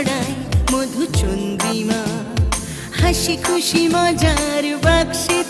ছড়ায় মধু চন্দ্রিমা হাসি খুশি মজার বাক্সেতে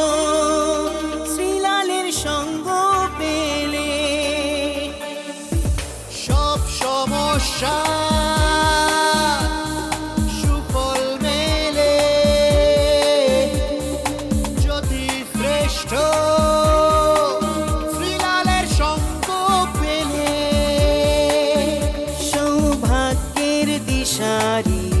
সৌভাগ্যের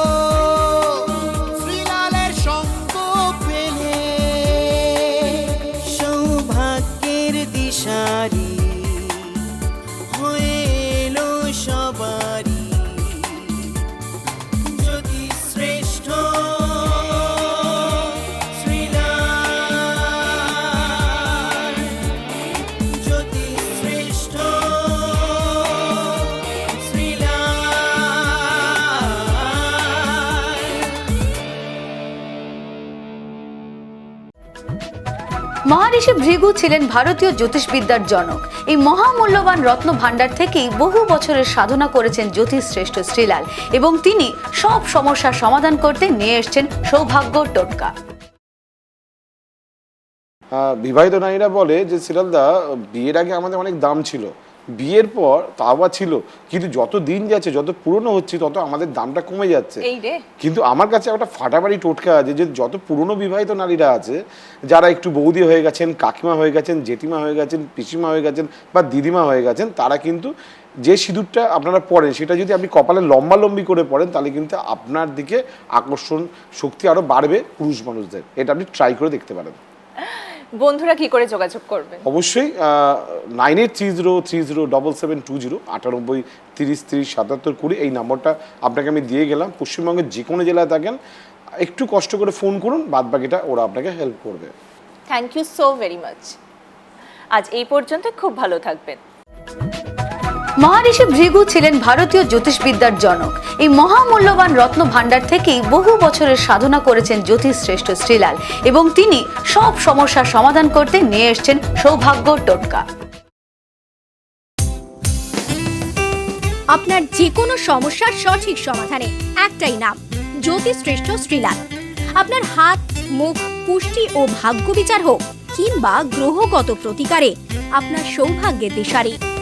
মহারিষি ভৃগু ছিলেন ভারতীয় জ্যোতিষবিদ্যার জনক। এই মহামূল্যবান রত্ন ভাণ্ডার থেকেই বহু বছরের সাধনা করেছেন জ্যোতিষশ্রেষ্ঠ শ্রীলাল এবং তিনি সব সমস্যার সমাধান করতে নিয়ে এসছেন সৌভাগ্য টোটকা। বিবাহিত নারীরা বলে যে শ্রীলালদা, বিয়ের আগে আমাদের অনেক দাম ছিল। বিয়ের পর তা আবার ছিল কিন্তু যত দিন যাচ্ছে যত পুরনো হচ্ছে তত আমাদের দামটা কমে যাচ্ছে। কিন্তু আমার কাছে একটা ফাটাবাড়ি টোটকা আছে যে যত পুরনো বিবাহিত নারীরা আছে যারা একটু বৌদি হয়ে গেছেন কাকিমা হয়ে গেছেন জেঠিমা হয়ে গেছেন পিসিমা হয়ে গেছেন বা দিদিমা হয়ে গেছেন তারা কিন্তু যে সিঁদুরটা আপনারা পরেন সেটা যদি আপনি কপালে লম্বা লম্বি করে পড়েন তাহলে কিন্তু আপনার দিকে আকর্ষণ শক্তি আরও বাড়বে পুরুষ মানুষদের। এটা আপনি ট্রাই করে দেখতে পারেন। বন্ধুরা কি করে যোগাযোগ করবে? অবশ্যই nine eight three zero three zero double seven two zero আটানব্বই তিরিশ তিরিশ সাতাত্তর কুড়ি এই নম্বরটা আপনাকে আমি দিয়ে গেলাম। পশ্চিমবঙ্গের যে কোনো জেলায় থাকেন একটু কষ্ট করে ফোন করুন বাদ বাকিটা ওরা আপনাকে হেল্প করবে। Thank you so very much আজ এই পর্যন্ত খুব ভালো থাকবেন। মহারিষি ভৃগু ছিলেন ভারতীয় জ্যোতিষবিদ্যার জনক। এই মহামূল্যবান রত্ন ভাণ্ডার থেকেই বহু বছরের সাধনা করেছেন জ্যোতিষশ্রেষ্ঠ শ্রীলাল এবং তিনি সব সমস্যার সমাধান করতে নিয়ে এসেছেন সৌভাগ্য টোটকা। আপনার যে কোনো সমস্যার সঠিক সমাধানে একটাই নাম জ্যোতিশ্রেষ্ঠ শ্রীলাল। আপনার হাত, মুখ, পুষ্টি ও ভাগ্য বিচার হোক কিংবা গ্রহগত প্রতিকারে আপনার সৌভাগ্যের দিশারি।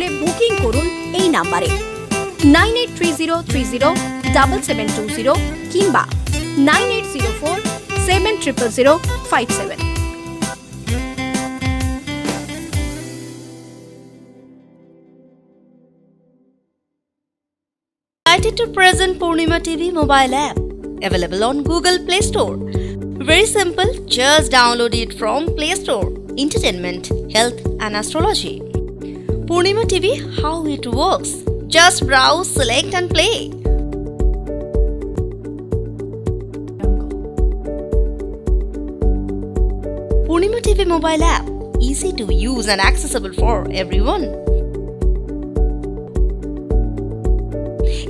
তাহলে বুকিং করুন এই নাম্বারে nine eight three zero three zero double seven two zero কিংবা nine eight zero four seven triple zero five seven to present Purnima TV mobile app available on Google Play Store. Very simple, just download it from Play Store. Entertainment, health and astrology. Purnima TV, how it works. Just browse, select and play. Purnima TV mobile app, easy to use and accessible for everyone.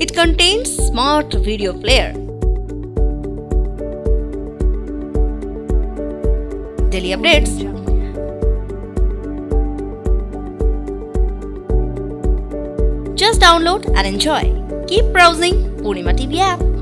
It contains smart video player. Daily updates. Just download and enjoy. Keep browsing Purnima TV app.